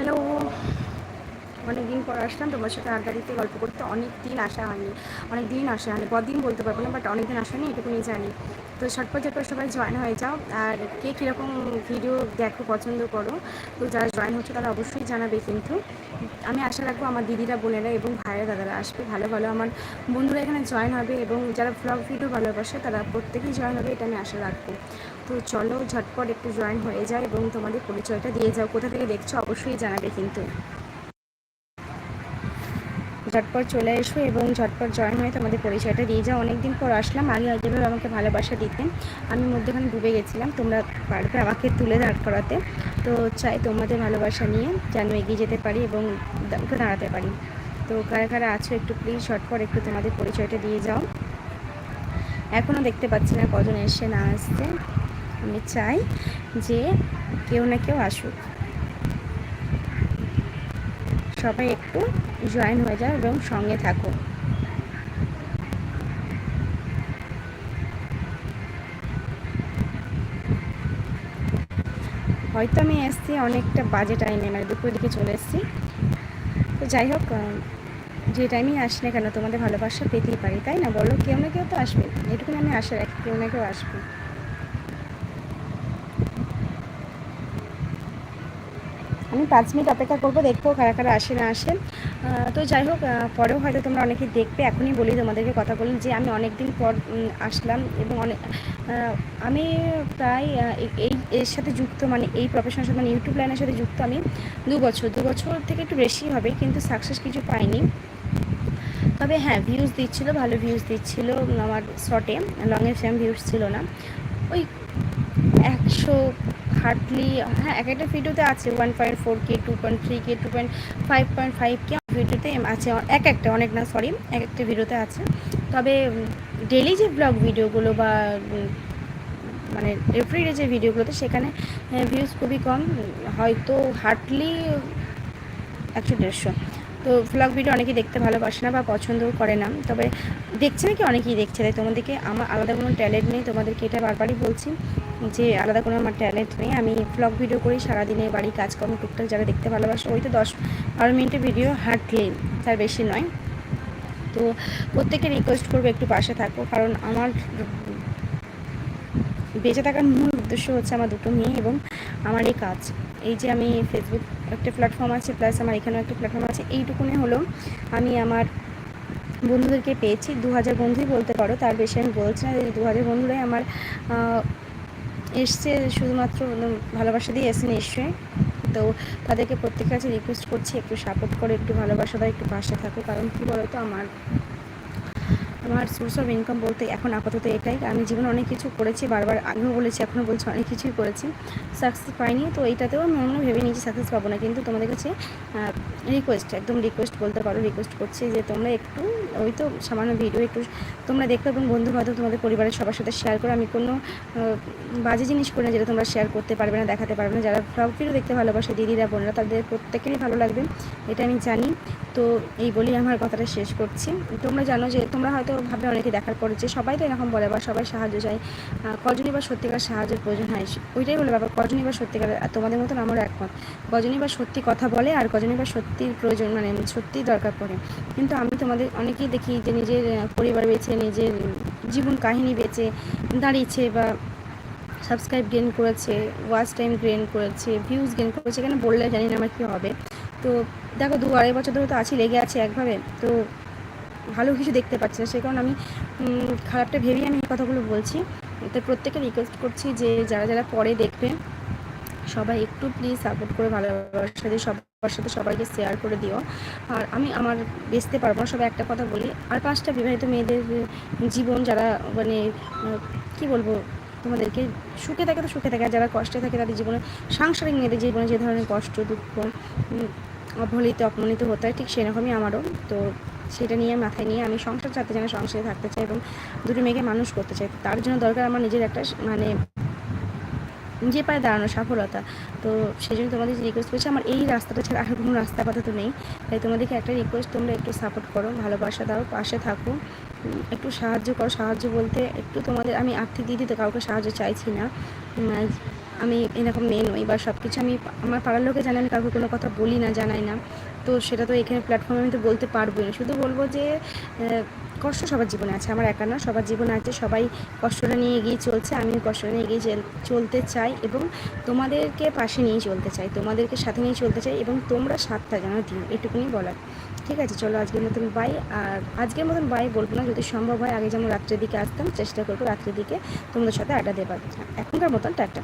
Hello. অনেক দিন পর আসলাম, তোমার সাথে আড্ডা দিতে, গল্প করতে। অনেক দিন আসা হয়নি অনেক দিন আসা হয়নি। কদিন বলতে পারব না বাট অনেক দিন আসা হয়নি, এটুকুনি জানি। তো ঝটপট ঝটপট সবাই জয়েন হয়ে যাও, আর কে কীরকম ভিডিও দেখো, পছন্দ করো, তো যারা জয়েন হচ্ছে তারা অবশ্যই জানাবে কিন্তু। আমি আশা রাখব আমার দিদিরা, বোনেরা এবং ভাইয়েরা, দাদারা আসবে। ভালো ভালো আমার বন্ধুরা এখানে জয়েন হবে এবং যারা ব্লগ ভিডিও ভালোবাসে তারা প্রত্যেকেই জয়েন হবে, এটা আমি আশা রাখব। তো চলো, ঝটপট একটু জয়েন হয়ে যায় এবং তোমাদের পরিচয়টা দিয়ে যাও। কোথা থেকে দেখছ অবশ্যই জানাবে কিন্তু। ঝটপট চলে এসো এবং ঝটপট জয়েন হয়ে তোমাদের পরিচয়টা দিয়ে যাও। অনেকদিন পর আসলাম, আগে যেভাবে আমাকে ভালোবাসা দিতেন। আমি মধ্যেখানে ডুবে গেছিলাম, তোমরা পারবে আমাকে তুলে দাঁড় করাতে। তো চাই তোমাদের ভালোবাসা নিয়ে যেন এগিয়ে যেতে পারি এবং দাঁড়াতে পারি। তো কারা কারা আছো একটু প্লিজ ঝটপট একটু তোমাদের পরিচয়টা দিয়ে যাও। এখনও দেখতে পাচ্ছি না কজন এসে না আসতে আমি চাই যে কেউ না কেউ আসুক। সবাই একটু জয়েন হয়ে যাও এবং সঙ্গে থাকো। হয়তো আমি এসছি অনেকটা বাজে টাইমে মানে দুপুর দিকে চলে এসেছি। তো যাই হোক যে টাইমেই আসি না কেন, তোমাদের ভালোবাসা পেতেই পারি, তাই না? বলো, কেউ না কেউ তো আসবে এটুকুনি আমি আশা রাখি, কেউ না কেউ আসবে আমি পাঁচ মিনিট অপেক্ষা করব, দেখব কারা কারা আসে না আসে তো যাই হোক পরেও হয়তো তোমরা অনেকে দেখবে, এখনই বলি তোমাদেরকে কথা বলি যে আমি অনেক দিন পর আসলাম এবং অনেক আমি প্রায় এই, এর সাথে যুক্ত মানে এই প্রফেশনের সাথে মানে ইউটিউব লাইনের সাথে যুক্ত আমি দু বছর। দু বছর থেকে একটু বেশি হবে, কিন্তু সাকসেস কিছু পাইনি। তবে হ্যাঁ ভিউজ দিচ্ছিল, ভালো ভিউজ দিচ্ছিল আমার শর্টে লংয়ে সেম ভিউজ ছিল না। ওই একশো হার্ডলি হ্যাঁ এক একটা ভিডিওতে আছে one point four K two point three K two point five point five K ভিডিওতে আছে, এক একটা, অনেক না সরি এক একটা ভিডিওতে আছে। তবে ডেলি যে ব্লগ ভিডিওগুলো বা মানে এভরিডে যে ভিডিওগুলোতে সেখানে ভিউজ খুবই কম, হয়তো হার্ডলি একশো দেড়শো। তো ব্লগ ভিডিও অনেকেই দেখতে ভালোবাসে না বা পছন্দও করে না। তবে দেখছে নাকি অনেকেই দেখছে, তাই তোমাদেরকে আমার আলাদা কোনো ট্যালেন্ট নেই, তোমাদেরকে এটা বারবারই বলছি। যে আলাদা কোনো আমার ট্যালেন্ট নেই। আমি ব্লগ ভিডিও করি, সারাদিনে বাড়ি কাজকর্ম, টুকটাক যারা দেখতে ভালোবাসে, ওই তো দশ বারো মিনিটের ভিডিও হাঁটলে তার বেশি নয়। তো প্রত্যেকে রিকোয়েস্ট করব একটু পাশে থাকো, কারণ আমার বেঁচে থাকার মূল উদ্দেশ্য হচ্ছে আমার দুটো মেয়ে এবং আমার এই কাজ। এই যে আমি ফেসবুক একটা প্ল্যাটফর্ম আছে প্লাস আমার এখানেও একটা প্ল্যাটফর্ম আছে, এইটুকুনে হলো আমি আমার বন্ধুদেরকে পেয়েছি। দু হাজার বন্ধুই বলতে পারো, তার বেশি আমি বলছি না দু হাজার বন্ধুরাই আমার এসছে শুধুমাত্র ভালোবাসা দিয়ে এসে। নিশ্চয়ই তো তাদেরকে প্রত্যেকের কাছে রিকোয়েস্ট করছি একটু সাপোর্ট করে, একটু ভালোবাসা দেয় একটু পাশে থাকো। কারণ কী বলো তো আমার আমার সোর্স অফ ইনকাম বলতে এখন আপাতত এটাই। আমি জীবনে অনেক কিছু করেছি, বারবার আগেও বলেছি এখনও বলছি, অনেক কিছুই করেছি। সাকসেস পাইনি, তো এইটাতেও আমি অন্য ভেবে নিয়েছি সাকসেস পাবো না। কিন্তু তোমাদের কাছে রিকোয়েস্ট একদম রিকোয়েস্ট বলতে পারো রিকোয়েস্ট করছি যে তোমরা একটু, ওই তো সামান্য ভিডিও একটু, তোমরা দেখো এবং বন্ধু বান্ধব তোমাদের পরিবারের সবার সাথে শেয়ার করো। আমি কোনো বাজে জিনিস করি না যেটা তোমরা শেয়ার করতে পারবে না, দেখাতে পারবে না। যারা ব্লগ ভিডিও দেখতে ভালোবাসে, দিদিরা, বোনেরা, তাদের প্রত্যেকেরই ভালো লাগবে, এটা আমি জানি। তো এই বলেই আমার কথাটা শেষ করছি। তোমরা জানো যে তোমরা হয়তো ভাবে অনেকে দেখার পরে যে সবাই তো এরকম বলে বা সবাই সাহায্য চায়। কজনই বা সত্যিকার সাহায্যের প্রয়োজন হয়? ওইটাই বলে ব্যাপার, কজনই বা সত্যিকার তোমাদের মতন আমারও একমত। কজনই বা সত্যি কথা বলে আর কজনই বা সত্যির প্রয়োজন মানে সত্যিই দরকার পড়ে। কিন্তু আমি তোমাদের অনেকেই দেখি যে নিজের পরিবার বেছে, নিজের জীবন কাহিনী বেছে, দাঁড়িয়েছে বা সাবস্ক্রাইব গেন করেছে ওয়াচ টাইম গেন করেছে ভিউজ গেন করেছে এখানে বললে জানি না আমার কী হবে। তো দেখো দু আড়াই বছর ধরে তো আছি, লেগে আছে একভাবে। তো ভালো কিছু দেখতে পাচ্ছি না। সে কারণে আমি খারাপটা ভেবেই আমি এই কথাগুলো বলছি। তো প্রত্যেকে রিকোয়েস্ট করছি যে, যারা যারা পরে দেখবে, সবাই একটু প্লিজ সাপোর্ট করে ভালোবাসা দিয়ে সবার সাথে সবাইকে শেয়ার করে দিও। আর আমি আমার বেচতে পারব না, সবাই একটা কথা বলি। আর পাঁচটা বিবাহিত মেয়েদের জীবন যারা মানে কি বলব, তোমাদেরকে, সুখে থাকে তো সুখে থাকে। আর যারা কষ্টে থাকে, তাদের জীবনে, সাংসারিক মেয়েদের জীবনে যে ধরনের কষ্ট, দুঃখ অবহেলিত, অপমানিত হতে হয়, ঠিক সেরকমই আমারও। তো সেটা নিয়ে মাথায় নিয়ে আমি সংসার চাতে যেন সংসারে থাকতে চাই এবং দুটো মেয়েকে মানুষ করতে চাই। তার জন্য দরকার আমার নিজের একটা মানে নিজের পায়ে দাঁড়ানো সফলতা। তো সেই জন্য তোমাদের রিকোয়েস্ট করছি, আমার এই রাস্তাটা ছাড়া আর কোনো রাস্তা আপাতত নেই। তাই তোমাদেরকে একটা রিকোয়েস্ট তোমরা একটু সাপোর্ট করো, ভালোবাসা দাও, পাশে থাকো। একটু সাহায্য করো, সাহায্য বলতে একটু তোমাদের, আমি আর্থিক দিদি তো কাউকে সাহায্য চাইছি না। আমি এরকম মেয়ে নই বা সব কিছু আমি আমার পাড়ার লোকে জানি, আমি কাউকে কোনো কথা বলি না, জানাই না। তো সেটা তো এখানে প্ল্যাটফর্মে আমি তো বলতে পারবোই না। শুধু বলব যে কষ্ট সবার জীবনে আছে, আমার একা না, সবার জীবনে আছে, সবাই কষ্টটা নিয়ে এগিয়ে চলছে, আমিও কষ্টটা নিয়ে এগিয়ে চলতে চাই এবং তোমাদেরকে পাশে নিয়ে চলতে চাই, তোমাদেরকে সাথে নিয়ে চলতে চাই এবং তোমরা সাতটা যেন দিও, এটুকুনি বলার। ঠিক আছে, চলো আজকের মতন বাই আর আজকের মতন বাই বলব না, যদি সম্ভব হয় আগে যেমন রাত্রের দিকে আসতাম, চেষ্টা করব রাত্রের দিকে তোমাদের সাথে আড্ডা দেবার। এখনকার মতন টাটা।